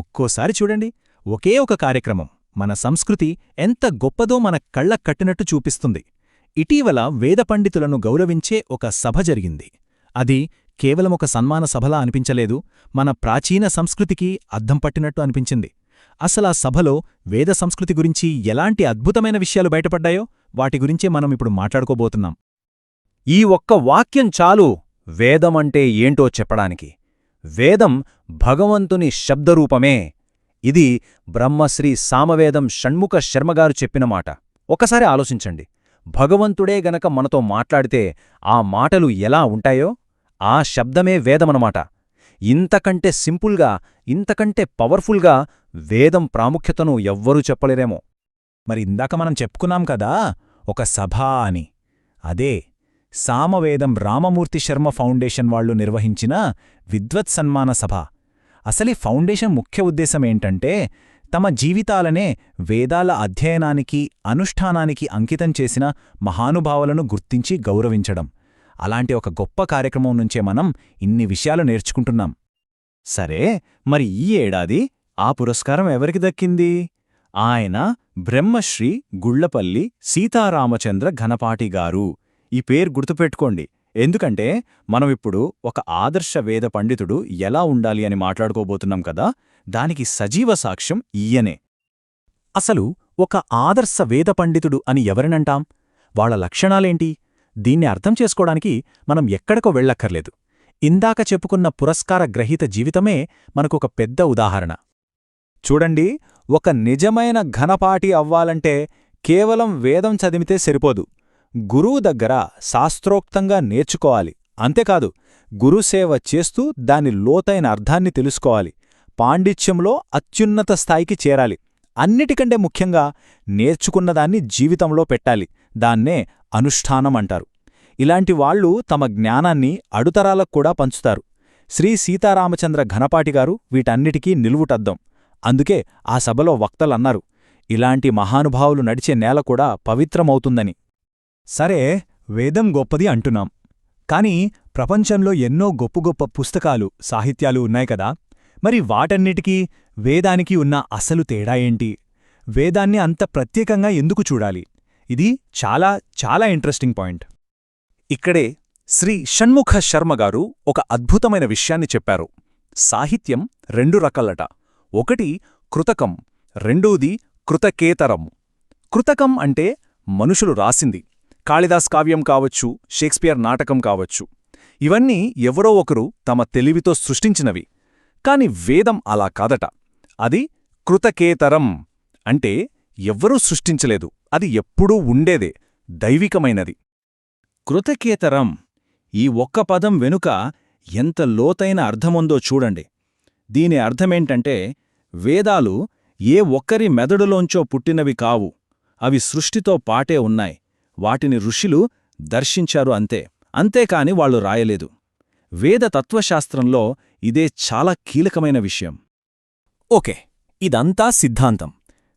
ఒక్కోసారి చూడండి. ఒకే ఒక కార్యక్రమం. మన సంస్కృతి ఎంత గొప్పదో మన కళ్ళ కట్టినట్టు చూపిస్తుంది. ఇటీవల వేద పండితులను గౌరవించే ఒక సభ జరిగింది. అది కేవలం ఒక సన్మాన సభలా అనిపించలేదు. మన ప్రాచీన సంస్కృతికి అద్దం పట్టినట్టు అనిపించింది. అసలా సభలో వేద సంస్కృతి గురించి ఎలాంటి అద్భుతమైన విషయాలు బయటపడ్డాయో వాటి గురించే మనం ఇప్పుడు మాట్లాడుకోబోతున్నాం. ఈ ఒక్క వాక్యం చాలు వేదమంటే ఏంటో చెప్పడానికి. వేదం భగవంతుని శబ్దరూపమే. ఇది బ్రహ్మశ్రీ సామవేదం షణ్ముఖ శర్మగారు చెప్పిన మాట. ఒకసారి ఆలోచించండి. భగవంతుడే గనక మనతో మాట్లాడితే ఆ మాటలు ఎలా ఉంటాయో? ఆ శబ్దమే వేదమనమాట. ఇంతకంటే సింపుల్గా ఇంతకంటే పవర్ఫుల్గా వేదం ప్రాముఖ్యతను ఎవ్వరూ చెప్పలేరేమో. మరి ఇందాక మనం చెప్పుకున్నాం కదా ఒక సభ అని. అదే సామవేదం రామమూర్తి శర్మ ఫౌండేషన్ వాళ్ళు నిర్వహించిన విద్వత్ సన్మాన సభ. అసలీ ఫౌండేషన్ ముఖ్య ఉద్దేశమేంటంటే తమ జీవితాలనే వేదాల అధ్యయనానికి అనుష్ఠానానికి అంకితం చేసిన మహానుభావులను గుర్తించి గౌరవించడం. అలాంటి ఒక గొప్ప కార్యక్రమం నుంచే మనం ఇన్ని విషయాలు నేర్చుకుంటున్నాం. సరే మరి ఈ ఏడాది ఆ పురస్కారం ఎవరికి దక్కింది? ఆయన బ్రహ్మశ్రీ గుళ్ళపల్లి సీతారామచంద్ర ఘనపాటి గారు. ఈ పేరు గుర్తుపెట్టుకోండి. ఎందుకంటే మనమిప్పుడు ఒక ఆదర్శ వేద పండితుడు ఎలా ఉండాలి అని మాట్లాడుకోబోతున్నాం కదా దానికి సజీవ సాక్ష్యం ఈయనే. అసలు ఒక ఆదర్శ వేద పండితుడు అని ఎవరినంటాం? వాళ్ళ లక్షణాలేంటి? దీన్ని అర్థం చేసుకోవడానికి మనం ఎక్కడికో వెళ్ళక్కర్లేదు. ఇందాక చెప్పుకున్న పురస్కార గ్రహీత జీవితమే మనకొక పెద్ద ఉదాహరణ. చూడండి ఒక నిజమైన ఘనపాటి అవ్వాలంటే కేవలం వేదం చదివితే సరిపోదు. గురువు దగ్గర శాస్త్రోక్తంగా నేర్చుకోవాలి. అంతేకాదు గురుసేవ చేస్తూ దాని లోతైన అర్థాన్ని తెలుసుకోవాలి. పాండిత్యంలో అత్యున్నత స్థాయికి చేరాలి. అన్నిటికంటే ముఖ్యంగా నేర్చుకున్నదాన్ని జీవితంలో పెట్టాలి. దాన్నే అనుష్ఠానం అంటారు. ఇలాంటి వాళ్ళు తమ జ్ఞానాన్ని అడుతరాలకు కూడా పంచుతారు. శ్రీ సీతారామచంద్ర ఘనపాటిగారు వీటన్నిటికీ నిలువుటద్దం. అందుకే ఆ సభలో వక్తలన్నారు. ఇలాంటి మహానుభావులు నడిచే నేల కూడా పవిత్రమవుతుందని. సరే వేదం గొప్పది అంటున్నాం. కాని ప్రపంచంలో ఎన్నో గొప్ప గొప్ప పుస్తకాలు సాహిత్యాలు ఉన్నాయి కదా. మరి వాటన్నిటికీ వేదానికి ఉన్న అసలు తేడా ఏంటి? వేదాన్ని అంత ప్రత్యేకంగా ఎందుకు చూడాలి? ఇది చాలా చాలా ఇంట్రెస్టింగ్ పాయింట్ ఇక్కడే శ్రీ షణ్ముఖ శర్మగారు ఒక అద్భుతమైన విషయాన్ని చెప్పారు. సాహిత్యం రెండు రకాలట. ఒకటి కృతకం రెండోది కృతకేతరం. కృతకం అంటే మనుషులు రాసింది. కాళిదాస్ కావ్యం కావచ్చు షేక్స్పియర్ నాటకం కావచ్చు. ఇవన్నీ ఎవరో ఒకరు తమ తెలివితో సృష్టించినవి. కాని వేదం అలా కాదట. అది కృతకేతరం అంటే ఎవ్వరూ సృష్టించలేదు. అది ఎప్పుడూ ఉండేదే దైవికమైనది. కృతకేతరం ఈ ఒక్క పదం వెనుక ఎంత లోతైన అర్థముందో చూడండి. దీని అర్థమేంటంటే వేదాలు ఏ ఒక్కరి మెదడులోంచో పుట్టినవి కావు. అవి సృష్టితో పాటే ఉన్నాయి. వాటిని ఋషులు దర్శించారు అంతే. అంతేకాని వాళ్ళు రాయలేదు. వేద తత్వశాస్త్రంలో ఇదే చాలా కీలకమైన విషయం. ఓకే ఇదంతా సిద్ధాంతం.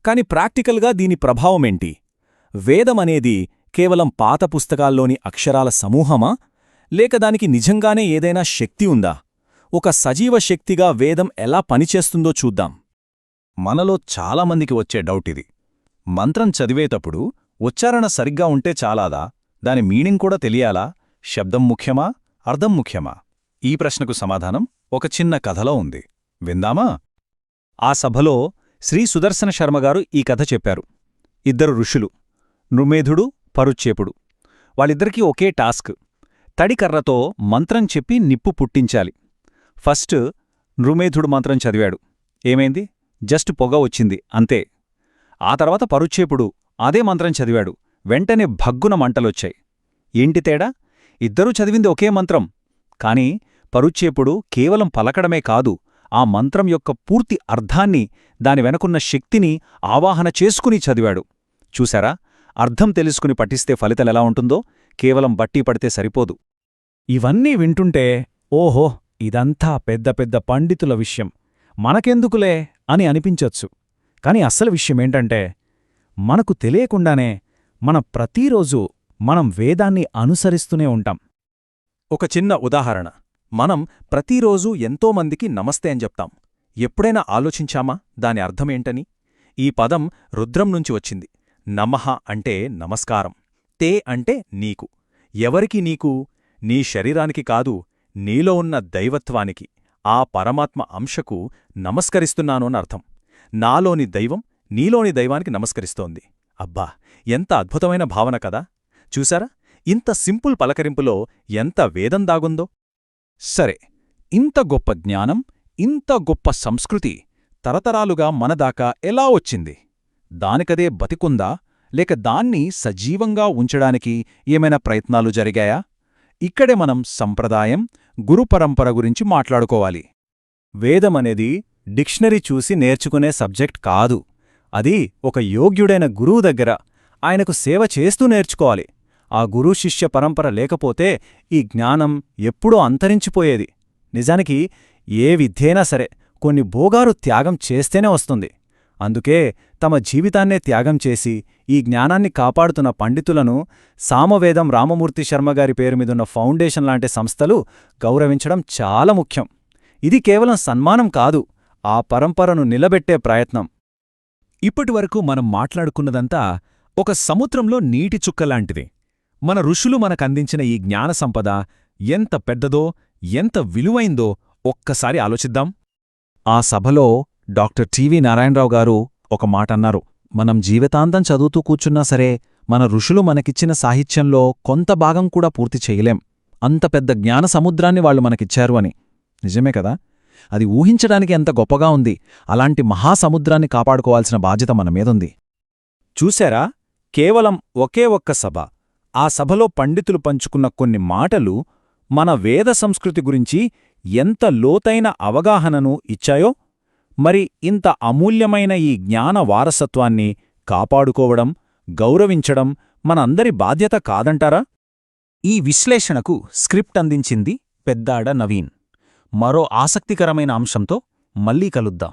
కాని ప్రాక్టికల్గా దీని ప్రభావమేంటి? వేదమనేది కేవలం పాత పుస్తకాల్లోని అక్షరాల సమూహమా? లేక దానికి నిజంగానే ఏదైనా శక్తి ఉందా? ఒక సజీవ శక్తిగా వేదం ఎలా పనిచేస్తుందో చూద్దాం. మనలో చాలామందికి వచ్చే డౌట్ ఇది. మంత్రం చదివేటప్పుడు ఉచ్చారణ సరిగ్గా ఉంటే చాలాదా? దాని మీనింగ్ కూడా తెలియాలా? శబ్దం ముఖ్యమా? అర్థం ముఖ్యమా? ఈ ప్రశ్నకు సమాధానం ఒక చిన్న కథలో ఉంది. విందామా? ఆ సభలో శ్రీ సుదర్శన శర్మగారు ఈ కథ చెప్పారు. ఇద్దరు ఋషులు నృమేధుడు పరుచ్చేపుడు. వాళ్ళిద్దరికీ ఒకే టాస్క్. తడికర్రతో మంత్రం చెప్పి నిప్పు పుట్టించాలి. ఫస్ట్ నృమేధుడు మంత్రం చదివాడు. ఏమైంది? జస్ట్ పొగ వచ్చింది అంతే. ఆ తర్వాత పరుచ్చేపుడు అదే మంత్రం చదివాడు. వెంటనే భగ్గున మంటలొచ్చాయి. ఏంటి తేడా? ఇద్దరూ చదివింది ఒకే మంత్రం. కాని పరుచ్చేపుడు కేవలం పలకడమే కాదు ఆ మంత్రం యొక్క పూర్తి అర్థాన్ని దాని వెనకున్న శక్తిని ఆవాహన చేసుకుని చదివాడు. చూశారా? అర్థం తెలుసుకుని పఠిస్తే ఫలితలెలా ఉంటుందో? కేవలం బట్టి పడితే సరిపోదు. ఇవన్నీ వింటుంటే ఓహో ఇదంతా పెద్ద పెద్ద పండితుల విషయం. మనకెందుకులే అని అనిపించొచ్చు. కాని అస్సలు విషయమేంటంటే మనకు తెలియకుండానే మన ప్రతిరోజూ మనం వేదాన్ని అనుసరిస్తూనే ఉంటాం. ఒక చిన్న ఉదాహరణ. మనం ప్రతిరోజూ ఎంతోమందికి నమస్తే అని చెప్తాం. ఎప్పుడైనా ఆలోచించామా? దాని అర్థమేంటని ఈ పదం రుద్రం నుంచి వచ్చింది. నమః అంటే నమస్కారం. తే అంటే నీకు. ఎవరికి నీకు? నీ శరీరానికి కాదు నీలో ఉన్న దైవత్వానికి. ఆ పరమాత్మ అంశకు నమస్కరిస్తున్నాను అర్థం. నాలోని దైవం నీలోని దైవానికి నమస్కరిస్తోంది. అబ్బా ఎంత అద్భుతమైన భావన కదా! చూసారా ఇంత సింపుల్ పలకరింపులో ఎంత వేదం దాగుందో! సరే ఇంత గొప్ప జ్ఞానం ఇంత గొప్ప సంస్కృతి తరతరాలుగా మనదాకా ఎలా వచ్చింది? దానికదే బతికుందా? లేక దాన్ని సజీవంగా ఉంచడానికి ఏమైనా ప్రయత్నాలు జరిగాయా? ఇక్కడే మనం సంప్రదాయం గురుపరంపర గురించి మాట్లాడుకోవాలి. వేదమనేది డిక్షనరీ చూసి నేర్చుకునే సబ్జెక్ట్ కాదు. అది ఒక యోగ్యుడైన గురువు దగ్గర ఆయనకు సేవ చేస్తూ నేర్చుకోవాలి. ఆ గురు శిష్య పరంపర లేకపోతే ఈ జ్ఞానం ఎప్పుడో అంతరించిపోయేది. నిజానికి ఏ విద్యైనా సరే కొన్ని భోగారు త్యాగం చేస్తేనే వస్తుంది. అందుకే తమ జీవితాన్నే త్యాగం చేసి ఈ జ్ఞానాన్ని కాపాడుతున్న పండితులను సామవేదం రామమూర్తి శర్మగారి పేరు మీదున్న ఫౌండేషన్ లాంటి సంస్థలు గౌరవించడం చాలా ముఖ్యం. ఇది కేవలం సన్మానం కాదు ఆ పరంపరను నిలబెట్టే ప్రయత్నం. ఇప్పటివరకు మనం మాట్లాడుకున్నదంతా ఒక సముద్రంలో నీటి చుక్కలాంటిది మన ఋషులు మనకందించిన ఈ జ్ఞాన సంపద ఎంత పెద్దదో ఎంత విలువైందో ఒక్కసారి ఆలోచిద్దాం. ఆ సభలో డాక్టర్ టివి నారాయణరావు గారు ఒక మాట అన్నారు. మనం జీవితాంతం చదువుతూ కూర్చున్నా సరే మన ఋషులు మనకిచ్చిన సాహిత్యంలో కొంత భాగం కూడా పూర్తి చేయలేం. అంత పెద్ద జ్ఞాన సముద్రాన్ని వాళ్ళు మనకిచ్చారు అని. నిజమే కదా? అది ఊహించడానికి ఎంత గొప్పగా ఉంది అలాంటి మహాసముద్రాన్ని కాపాడుకోవాల్సిన బాధ్యత మన మీదుంది. చూశారా? కేవలం ఒకే ఒక్క సభ. ఆ సభలో పండితులు పంచుకున్న కొన్ని మాటలు మన వేద సంస్కృతి గురించి ఎంత లోతైన అవగాహనను ఇచ్చాయో మరి ఇంత అమూల్యమైన ఈ జ్ఞాన వారసత్వాన్ని కాపాడుకోవడం గౌరవించడం మనందరి బాధ్యత కాదంటారా? ఈ విశ్లేషణకు స్క్రిప్ట్ అందించింది పెద్దాడ నవీన్. మరో ఆసక్తికరమైన అంశంతో మళ్ళీ కలుద్దాం.